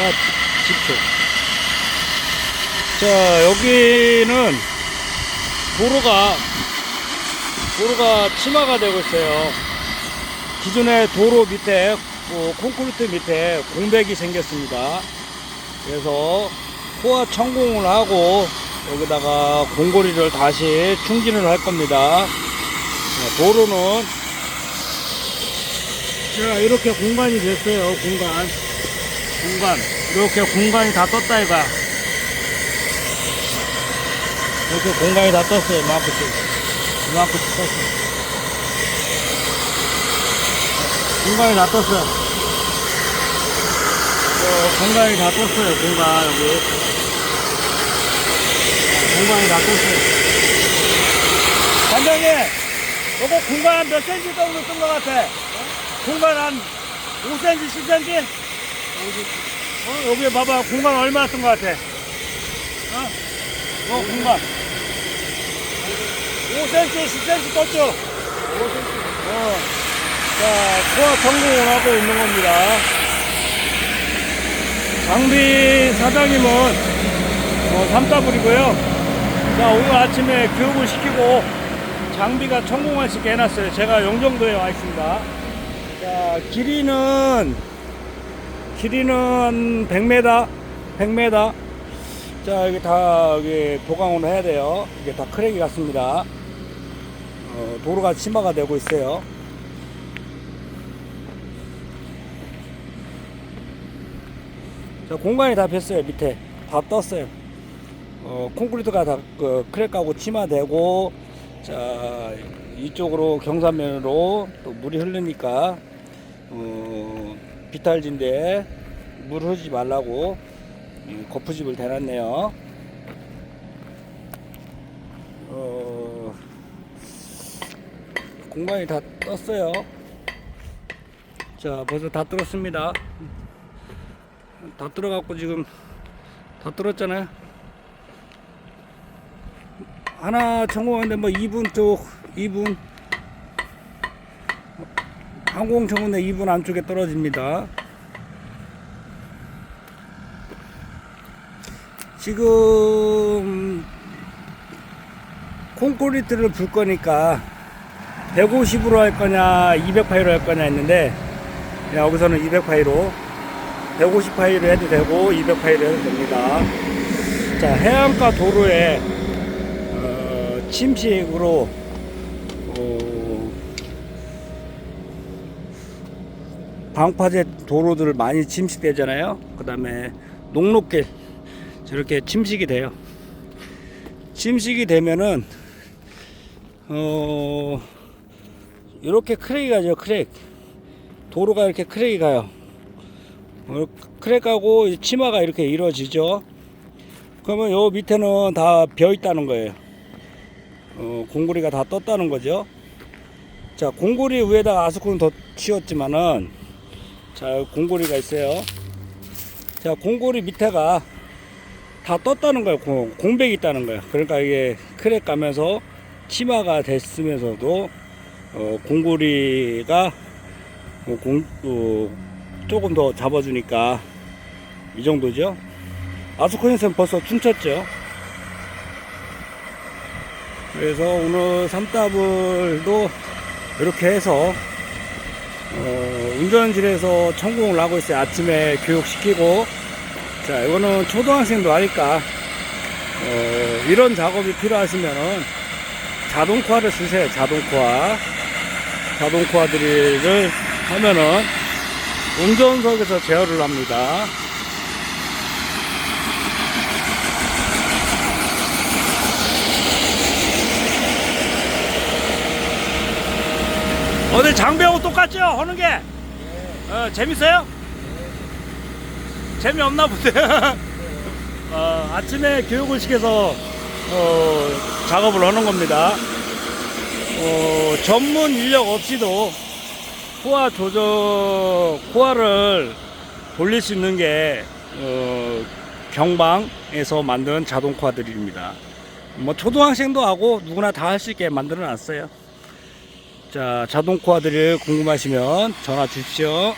10초. 자, 여기는 도로가, 도로가 치마가 되고 있어요. 기존의 도로 밑에, 어, 콘크리트 밑에 공백이 생겼습니다. 그래서 포화 천공을 하고 여기다가 공고리를 다시 충진을 할 겁니다. 자, 도로는 자 이렇게 공간이 됐어요. 공간 공간 이렇게 공간이 다 떴다 이가 이렇게 공간이 다 떴어요. 이만큼씩 이만큼씩 떴어요. 공간이 다 떴어요. 어, 공간이 다 떴어요. 공간 여기 공간이 다 떴어요. 반장님, 요거 공간 몇 센치 정도 뜬 것 같아? 공간 한 5cm, 10cm? 어, 여기 봐봐. 공간 얼마 뜬것 같아? 어? 어, 공간. 5cm, 10cm 떴죠? 5cm. 어. 자, 소화 성공을 하고 있는 겁니다. 장비 사장님은 어, 삼다불이고요. 자, 오늘 아침에 교육을 시키고 장비가 있게 해놨어요. 제가 영종도에 와 있습니다. 자, 길이는, 길이는 100m, 100m. 자, 이게 다, 이게 보강을 해야 돼요. 이게 다 크랙이 같습니다. 어, 도로가 치마가 되고 있어요. 자, 공간이 다 폈어요, 밑에. 다 떴어요. 어, 콘크리트가 다, 그, 크랙하고 치마되고, 자, 이쪽으로 경사면으로 또 물이 흐르니까, 어, 비탈진데 물 흐르지 말라고 이 거푸집을 대놨네요. 어, 공간이 다 떴어요. 자, 벌써 다 뚫었습니다. 다 뚫어갖고 지금 다 뚫었잖아요. 하나 성공하는데 뭐 2분 쪽 2분 항공 청운대 2분 안쪽에 떨어집니다. 지금 콘크리트를 불 거니까 150으로 할 거냐 200파이로 할 거냐 했는데 여기서는 200파이로 150파이로 해도 되고 200파이로 해도 됩니다. 자 해안가 도로에 어, 침식으로 어, 방파제 도로들 많이 침식되잖아요. 그 다음에 녹록길 저렇게 침식이 돼요. 침식이 되면은 어 이렇게 크랙이 가죠. 크랙 도로가 이렇게 크랙이 가요. 어, 크랙하고 이 치마가 이렇게 이루어지죠. 그러면 요 밑에는 다 비어 있다는 거예요. 어, 공고리가 다 떴다는 거죠. 자, 공고리 위에다가 아스콘 더 치웠지만은 자, 공고리가 있어요. 자, 공고리 밑에가 다 떴다는 거예요. 공, 공백이 있다는 거예요. 그러니까 이게 크랙 가면서 치마가 됐으면서도 어, 공고리가 어, 공, 어, 조금 더 잡아주니까 이 정도죠. 아스콘에서는 벌써 춤췄죠. 그래서 오늘 삼더블도 이렇게 해서 어, 운전실에서 천공을 하고 있어요. 아침에 교육시키고 자 이거는 초등학생도 하니까 어, 이런 작업이 필요하시면은 자동코아를 쓰세요. 자동코아 자동코아 드릴을 하면은 운전석에서 제어를 합니다. 오늘 장비하고 똑같죠? 하는 게? 어, 재밌어요? 재미없나 보세요. 어, 아침에 교육을 시켜서 어, 작업을 하는 겁니다. 어, 전문 인력 없이도 코아 조절, 코아를 돌릴 수 있는 게 어, 경방에서 만든 자동 코아들입니다. 뭐 초등학생도 하고 누구나 다 할 수 있게 만들어 놨어요. 자, 자동 코아들을 궁금하시면 전화 주십시오.